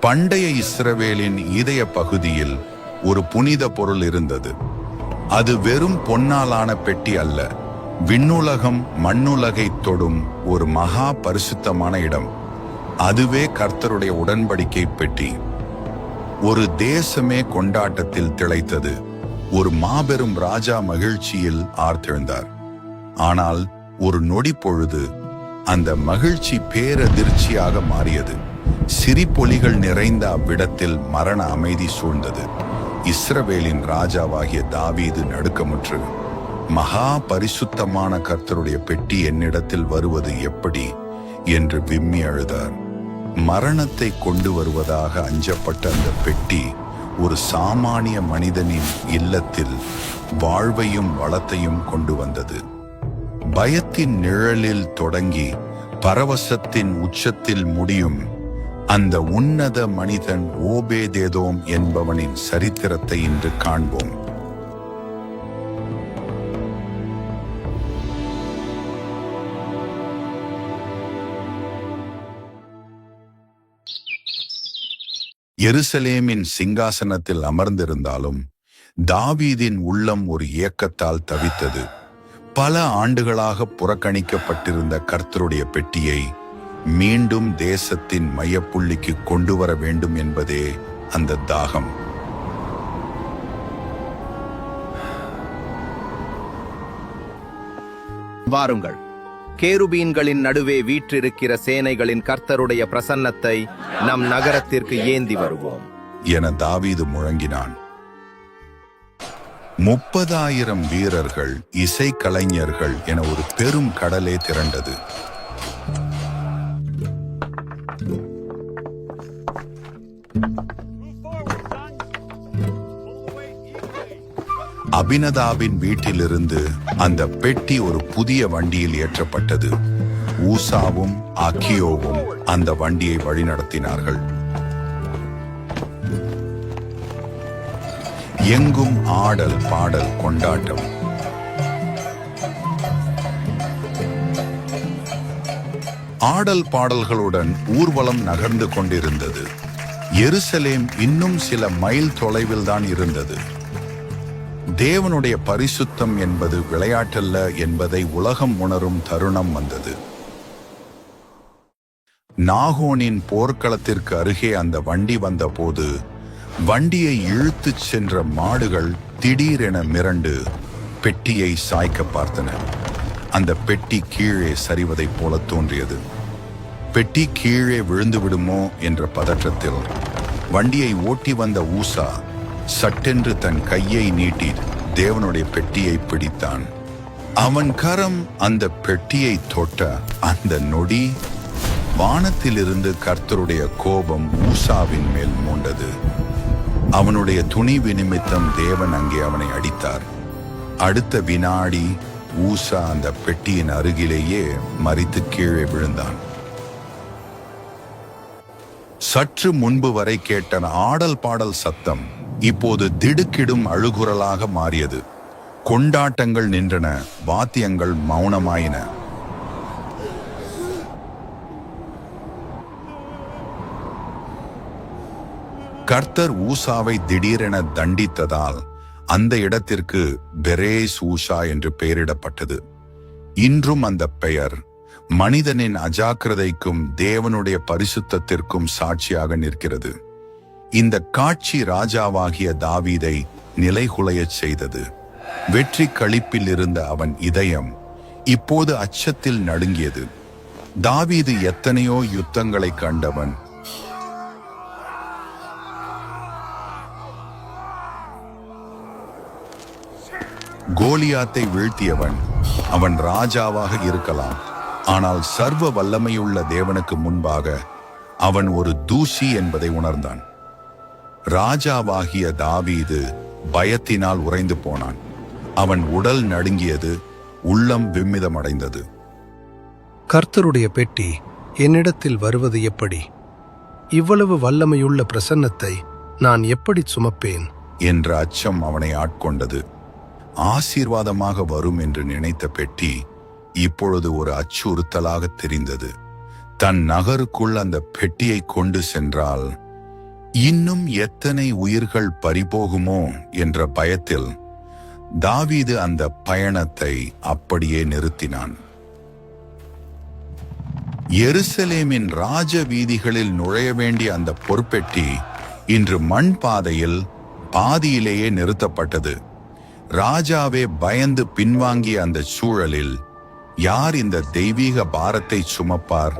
பண்டைய இஸ்ரவேலின் இதய பகுதியில் ஒரு புனித பொருள் இருந்தது. அது வெறும் பொன்னாலான பெட்டி அல்ல விண்ணுலகம் மண்ணுலகை தொடும் ஒரு மகா பரிசுத்தமான இடம். அதுவே கர்த்தருடைய உடன்படிக்கை பெட்டி. ஒரு தேசமே கொண்டாட்டத்தில் திளைத்தது ஒரு மாபெரும் ராஜா மகிழ்ச்சியில் ஆர்த்தெழுந்தார். ஆனால் ஒரு நொடி பொழுது அந்த மகிழ்ச்சி பேரதிர்ச்சியாக மாறியது. சிரிப்பொலிகள் நிறைந்த அவ்விடத்தில் மரண அமைதி சூழ்ந்தது. இஸ்ரவேலின் ராஜாவாகிய தாவீது நடுக்கமுற்று மகா பரிசுத்தமான கர்த்தருடைய பெட்டி என்னிடத்தில் வருவது எப்படி? என்று விம்மி அழுதார். மரணத்தை கொண்டு வருவதாக அஞ்சப்பட்ட அந்த பெட்டி ஒரு சாமானிய மனிதனின் இல்லத்தில் வாழ்வையும் வளத்தையும் கொண்டு வந்தது. பயத்தின் நிழலில் தொடங்கி பரவசத்தின் உச்சத்தில் முடியும் அந்த உன்னத மனிதன் ஓபேதேதோம் என்பவனின் சரித்திரத்தை இன்று காண்போம். எருசலேமின் சிங்காசனத்தில் அமர்ந்திருந்தாலும் தாவீதின் உள்ளம் ஒரு இயக்கத்தால் தவித்தது. பல ஆண்டுகளாக புறக்கணிக்கப்பட்டிருந்த கர்த்தருடைய பெட்டியை மீண்டும் தேசத்தின் மையப்புள்ளிக்கு கொண்டு வர வேண்டும் என்பதே அந்த தாகம். வாருங்கள். கேருபீன்களின் நடுவே வீற்றிருக்கிற சேனைகளின் கர்த்தருடைய பிரசன்னத்தை நம் நகரத்திற்கு ஏந்தி வருவோம். என தாவீது முழங்கினான். முப்பதாயிரம் வீரர்கள் இசைக்கலைஞர்கள் என ஒரு பெரும் கடலே திரண்டது. அபினதாவின் வீட்டிலிருந்து அந்த பெட்டி ஒரு புதிய வண்டியில் ஏற்றப்பட்டது. ஊசாவும் அக்கியோவும் அந்த வண்டியை வழிநடத்தினார்கள். எங்கும் ஆடல் பாடல் கொண்டாட்டம். ஆடல் பாடல்களுடன் ஊர்வலம் நகர்ந்து கொண்டிருந்தது. எருசலேம் இன்னும் சில மைல் தொலைவில் தான் இருந்தது. தேவனுடைய பரிசுத்தம் என்பது விளையாட்டல்ல என்பதை உலகம் உணரும் தருணம் வந்தது. நாகோனின் போர்க்களத்திற்கு அருகே அந்த வண்டி வந்தபோது வண்டியை இழுத்துச் சென்ற மாடுகள் திடீரென மிரண்டு பெட்டியை சாய்க்க பார்த்தன. அந்த பெட்டி கீழே சரிவதைப் போல தோன்றியது. பெட்டி கீழே விழுந்து விடுமோ என்ற பதற்றத்தில் வண்டியை ஓட்டி வந்த ஊசா சட்டென்று தன் கையை நீட்டி தேவனுடைய பெட்டியை பிடித்தான். அவன் கரம் அந்த பெட்டியை தொட்ட அந்த நொடி வானத்திலிருந்து கர்த்தருடைய கோபம் ஊசாவின் மேல் மூண்டது. அவனுடைய துணிவு நிமித்தம் தேவன் அங்கே அவனை அடித்தார். அடுத்த வினாடி ஊசா அந்த பெட்டியின் அருகிலேயே மறித்து கீழே விழுந்தான். சற்று முன்பு வரை கேட்ட ஆடல் பாடல் சத்தம் இப்போது திடுக்கிடும் அழுகுரலாக மாறியது. கொண்டாட்டங்கள் நின்றன வாத்தியங்கள் மௌனமாயின. கர்த்தர் ஊசாவை திடீரென தண்டித்ததால் அந்த இடத்திற்கு பெரேஸ் ஊஷா என்று பெயரிடப்பட்டது. இன்றும் அந்த பெயர் மனிதனின் அஜாக்கிரதைக்கும் தேவனுடைய பரிசுத்தத்திற்கும் சாட்சியாக நிற்கிறது. இந்த காட்சி ராஜாவாகிய தாவீதை நிலைகுலையச் செய்தது. வெற்றி களிப்பில் இருந்த அவன் இதயம் இப்போது அச்சத்தில் நடுங்கியது. தாவீது எத்தனையோ யுத்தங்களை கண்டவன். கோலியாத்தை வீழ்த்தியவன் அவன் ராஜாவாக இருக்கலாம். ஆனால் சர்வ வல்லமையுள்ள தேவனுக்கு முன்பாக அவன் ஒரு தூசி என்பதை உணர்ந்தான். ராஜாவாகிய தாவீது பயத்தினால் உறைந்து போனான். அவன் உடல் நடுங்கியது உள்ளம் விம்மிதமடைந்தது. கர்த்தருடைய பெட்டி என்னிடத்தில் வருவது எப்படி? இவ்வளவு வல்லமையுள்ள பிரசன்னத்தை நான் எப்படி சுமப்பேன்? என்ற அச்சம் அவனை ஆட்கொண்டது. ஆசீர்வாதமாக வரும் என்று நினைத்த பெட்டி இப்பொழுது ஒரு அச்சுறுத்தலாக தெரிந்தது. தன் நகருக்குள் அந்த பெட்டியை கொண்டு சென்றால் இன்னும் எத்தனை உயிர்கள் பறிபோகுமோ? என்ற பயத்தில் தாவீது அந்த பயணத்தை அப்படியே நிறுத்தினான். எருசலேமின் ராஜ வீதிகளில் நுழைய வேண்டிய அந்த பொறுப்பெட்டி இன்று மண் பாதையில் பாதியிலேயே நிறுத்தப்பட்டது. ராஜாவே பயந்து பின்வாங்கிய அந்த சூழலில் யார் இந்த தெய்வீக பாரத்தை சுமப்பார்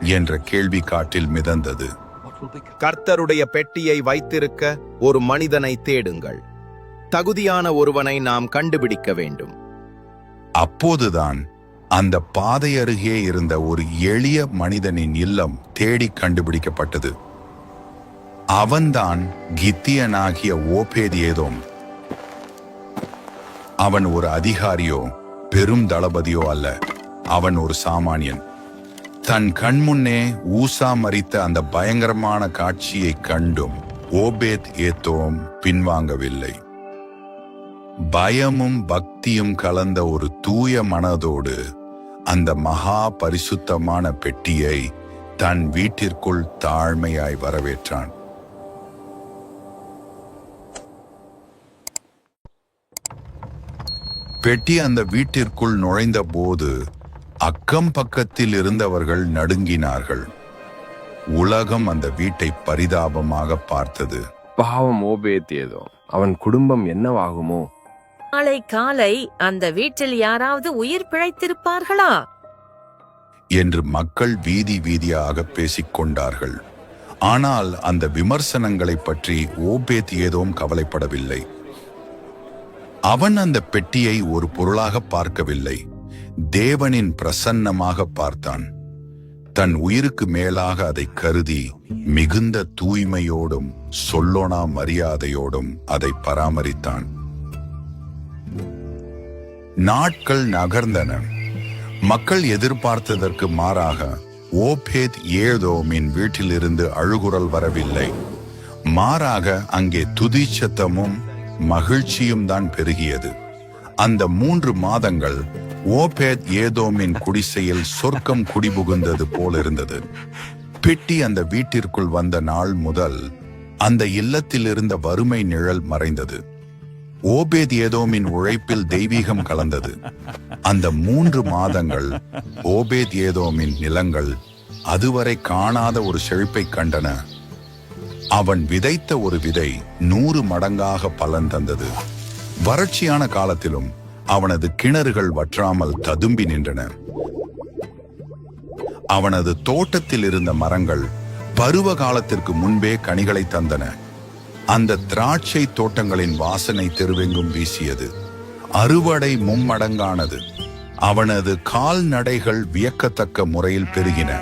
என்ற கேள்வி காட்டில் மிதந்தது. கர்த்தருடைய பெட்டியை வைத்திருக்க ஒரு மனிதனை தேடுங்கள். தகுதியான ஒருவனை நாம் கண்டுபிடிக்க வேண்டும். அப்போதுதான் அந்த பாதை அருகே இருந்த ஒரு எளிய மனிதனின் இல்லம் தேடி கண்டுபிடிக்கப்பட்டது. அவன்தான் கித்தியனாகிய ஓபேதியேதோம் அவன் ஒரு அதிகாரியோ பெரும் தளபதியோ அல்ல. அவன் ஒரு சாமானியன். தன் கண்முன்னே ஊசா மறித்த அந்த பயங்கரமான காட்சியை கண்டும் ஓபேத் ஏத்தோம் பின்வாங்கவில்லை. பயமும் பக்தியும் கலந்த ஒரு தூய மனதோடு அந்த மகா பரிசுத்தமான பெட்டியை தன் வீட்டிற்குள் தாழ்மையாய் வரவேற்றான். பெட்டி அந்த வீட்டிற்குள் நுழைந்த போது அக்கம் பக்கத்தில் இருந்தவர்கள் நடுங்கினார்கள். உலகம் அந்த வீட்டை பரிதாபமாக பார்த்தது. பாவம் ஓபேத் ஏதோ. அவன் குடும்பம் என்னவாகுமோ? நாளை காலை அந்த வீட்டில் யாராவது உயிர் பிழைத்திருப்பார்களா? என்று மக்கள் வீதி வீதியாக பேசிக் கொண்டார்கள். ஆனால் அந்த விமர்சனங்களை பற்றி ஓபேத் ஏதோம் கவலைப்படவில்லை. அவன் அந்த பெட்டியை ஒரு பொருளாக பார்க்கவில்லை. தேவனின் பிரசன்னமாக பார்த்தான். தன் உயிருக்கு மேலாக அதை கருதி மிகுந்த தூய்மையோடும் சொல்லோனா மரியாதையோடும் அதை பராமரித்தான். நாட்கள் நகர்ந்தன. மக்கள் எதிர்பார்த்ததற்கு மாறாக ஓபேத் ஏதோமின் வீட்டிலிருந்து அழுகுரல் வரவில்லை. மாறாக அங்கே துதிச்சத்தமும் மகிழ்ச்சியும் தான் பெருகியது. அந்த மூன்று மாதங்கள் ஓபேத் ஏதோமின் குடிசையில் சொர்க்கம் குடிபுகுந்தது போல் இருந்தது. பெட்டி அந்த வீட்டிற்குள் வந்த நாள் முதல் அந்த இல்லத்தில் இருந்த வறுமை நிழல் மறைந்தது. ஓபேத் ஏதோமின் உழைப்பில் தெய்வீகம் கலந்தது. அந்த மூன்று மாதங்கள் ஓபேத் ஏதோமின் நிலங்கள் அதுவரை காணாத ஒரு செழிப்பை கண்டன. அவன் விதைத்த ஒரு விதை நூறு மடங்காக பலன் தந்தது. வறட்சியான காலத்திலும் அவனது கிணறுகள் வற்றாமல் ததும்பி நின்றன. அவனது தோட்டத்தில் இருந்த மரங்கள் பருவ காலத்திற்கு முன்பே கனிகளை தந்தன. அந்த திராட்சை தோட்டங்களின் வாசனை தெருவெங்கும் வீசியது. அறுவடை மும்மடங்கானது. அவனது கால்நடைகள் வியக்கத்தக்க முறையில் பெருகின.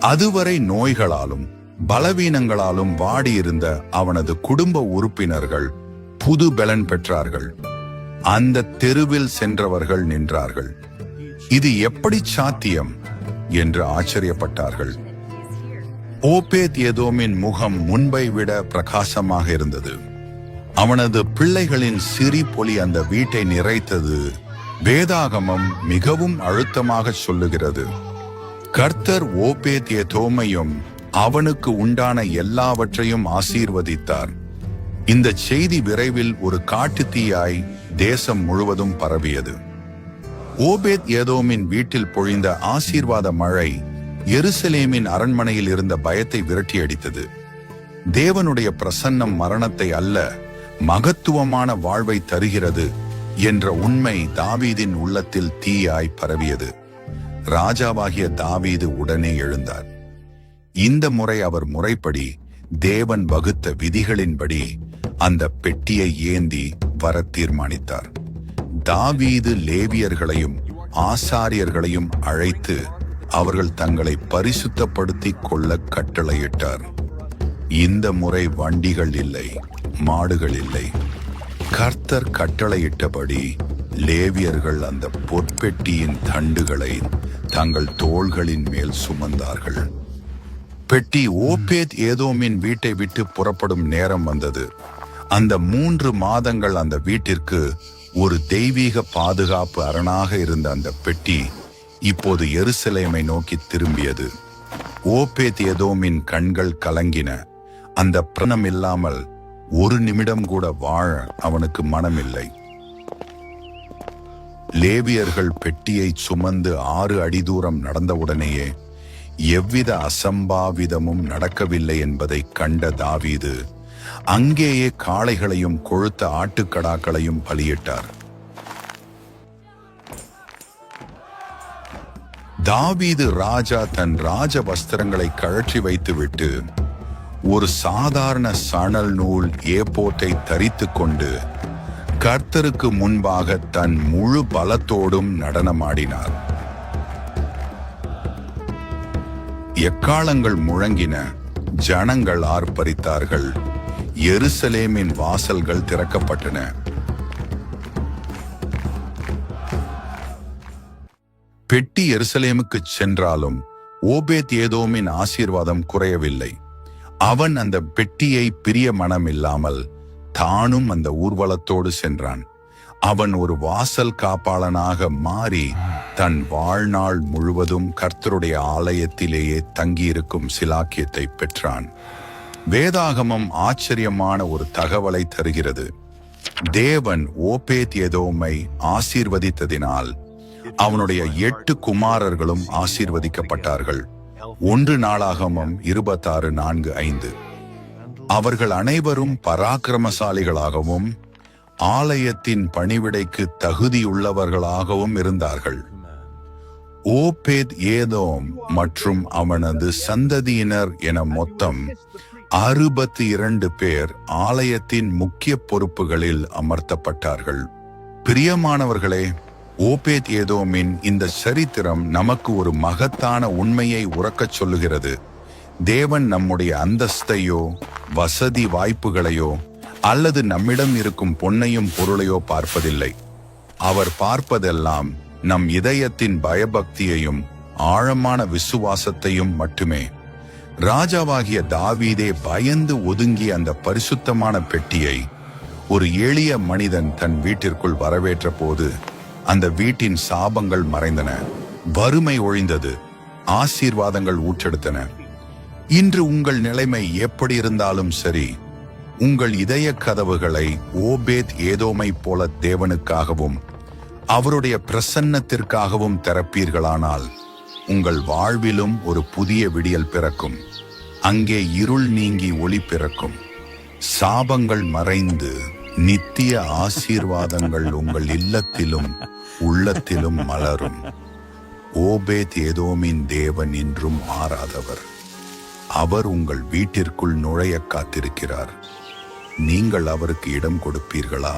அதுவரை நோய்களாலும் பலவீனங்களாலும் வாடியிருந்த அவனது குடும்ப உறுப்பினர்கள் புது பலன் பெற்றார்கள். அந்த தெருவில் சென்றவர்கள் நின்றார்கள். இது எப்படி சாத்தியம்? என்று ஆச்சரியப்பட்டார்கள். ஓபேத் எதோமின் முகம் முன்பை விட பிரகாசமாக இருந்தது. அவனது பிள்ளைகளின் சிரிப்பொலி அந்த வீட்டை நிறைத்தது வேதாகமம் மிகவும் அழுத்தமாக சொல்லுகிறது. கர்த்தர் ஓபேத் ஏதோமையும் அவனுக்கு உண்டான எல்லாவற்றையும் ஆசீர்வதித்தார். இந்த செய்தி விரைவில் ஒரு காட்டுத்தீயாய் தேசம் முழுவதும் பரவியது. ஓபேத் ஏதோமின் வீட்டில் பொழிந்த ஆசீர்வாத மழை எருசலேமின் அரண்மனையில் இருந்த பயத்தை விரட்டியடித்தது. தேவனுடைய பிரசன்னம் மரணத்தை அல்ல மகத்துவமான வாழ்வை தருகிறது என்ற உண்மை தாவீதின் உள்ளத்தில் தீயாய் பரவியது. ராஜாவாகிய தாவீது உடனே எழுந்தார். இந்த முறை அவர் முறைப்படி தேவன் வகுத்த விதிகளின்படி அந்த பெட்டியை ஏந்தி வர தீர்மானித்தார். தாவீது லேவியர்களையும் ஆசாரியர்களையும் அழைத்து அவர்கள் தங்களை பரிசுத்தப்படுத்திக் கொள்ள கட்டளையிட்டார். இந்த முறை வண்டிகள் இல்லை மாடுகள் இல்லை. கர்த்தர் கட்டளையிட்டபடி லேவியர்கள் அந்த பொற்பெட்டியின் தண்டுகளை தங்கள் தோள்களின் மேல் சுமந்தார்கள். பெட்டி ஓபேத் ஏதோமின் வீட்டை விட்டு புறப்படும் நேரம் வந்தது. அந்த மூன்று மாதங்கள் அந்த வீட்டிற்கு ஒரு தெய்வீக பாதுகாப்பு அரணாக இருந்த அந்த பெட்டி இப்போது எருசலேமை நோக்கி திரும்பியது. ஓபேத் ஏதோமின் கண்கள் கலங்கின. அந்த பிரணம் இல்லாமல் ஒரு நிமிடம் கூட வாழ அவனுக்கு மனமில்லை. லேவியர்கள் பெட்டியை சுமந்து ஆறு அடி தூரம் நடந்தவுடனேயே எவ்வித அசம்பாவிதமும் நடக்கவில்லை என்பதை கண்ட தாவீது அங்கேயே காளைகளையும் கொழுத்த ஆட்டுக்கடாக்களையும் பலியிட்டார். தாவீது ராஜா தன் ராஜ வஸ்திரங்களை கழற்றி வைத்துவிட்டு ஒரு சாதாரண சணல் நூல் ஏப்போட்டை தரித்து கொண்டு கர்த்தருக்கு முன்பாக தன் முழு பலத்தோடும் நடனமாடினார். எக்காலங்கள் முழங்கின ஜனங்கள் ஆர்ப்பரித்தார்கள். எருசலேமின் வாசல்கள் திறக்கப்பட்டன. பெட்டி எருசலேமுக்கு சென்றாலும் ஓபேத் ஏதோமின் ஆசீர்வாதம் குறையவில்லை. அவன் அந்த பெட்டியை பிரிய மனமில்லாமல் தானும் அந்த ஊர்வலத்தோடு சென்றான். அவன் ஒரு வாசல் காப்பாளனாக மாறி தன் வாழ்நாள் முழுவதும் கர்த்தருடைய ஆலயத்திலேயே தங்கியிருக்கும் சிலாக்கியத்தை பெற்றான். வேதாகமம் ஆச்சரியமான ஒரு தகவலை தருகிறது. தேவன் ஓபேத் ஏதோமை ஆசீர்வதித்ததினால் அவனுடைய எட்டு குமாரர்களும் ஆசீர்வதிக்கப்பட்டார்கள். ஒன்று நாளாகமம் இருபத்தாறு நான்கு ஐந்து. அவர்கள் அனைவரும் பராக்கிரமசாலிகளாகவும் ஆலயத்தின் பணிவிடைக்கு தகுதியுள்ளவர்களாகவும் இருந்தார்கள். ஓபேத் ஏதோம் மற்றும் அவனது சந்ததியினர் என மொத்தம் அறுபத்தி இரண்டு பேர் ஆலயத்தின் முக்கிய பொறுப்புகளில் அமர்த்தப்பட்டார்கள். பிரியமானவர்களே ஓபேத் ஏதோமின் இந்த சரித்திரம் நமக்கு ஒரு மகத்தான உண்மையை உறக்கச் சொல்லுகிறது. தேவன் நம்முடைய அந்தஸ்தையோ வசதி வாய்ப்புகளையோ அல்லது நம்மிடம் இருக்கும் பொன்னையும் பொருளையோ பார்ப்பதில்லை. அவர் பார்ப்பதெல்லாம் நம் இதயத்தின் பயபக்தியையும் ஆழமான விசுவாசத்தையும் மட்டுமே. ராஜாவாகிய தாவீதே பயந்து ஒதுங்கிய அந்த பரிசுத்தமான பெட்டியை ஒரு எளிய மனிதன் தன் வீட்டிற்குள் வரவேற்ற போது அந்த வீட்டின் சாபங்கள் மறைந்தன. வறுமை ஒழிந்தது. ஆசீர்வாதங்கள் ஊற்றெடுத்தன. இன்று உங்கள் நிலைமை எப்படி இருந்தாலும் சரி உங்கள் இதய கதவுகளை ஓபேத் ஏதோமை போல தேவனுக்காகவும் அவருடைய பிரசன்னத்திற்காகவும் திறப்பீர்களானால் உங்கள் வாழ்விலும் ஒரு புதிய விடியல் பிறக்கும். அங்கே இருள் நீங்கி ஒளி பிறக்கும். சாபங்கள் மறைந்து நித்திய ஆசீர்வாதங்கள் உங்கள் இல்லத்திலும் உள்ளத்திலும் மலரும். ஓபேத் ஏதோமின் தேவன் என்றும் மாறாதவர். அவர் உங்கள் வீட்டிற்குள் நுழைய காத்திருக்கிறார். நீங்கள் அவருக்கு இடம் கொடுப்பீர்களா?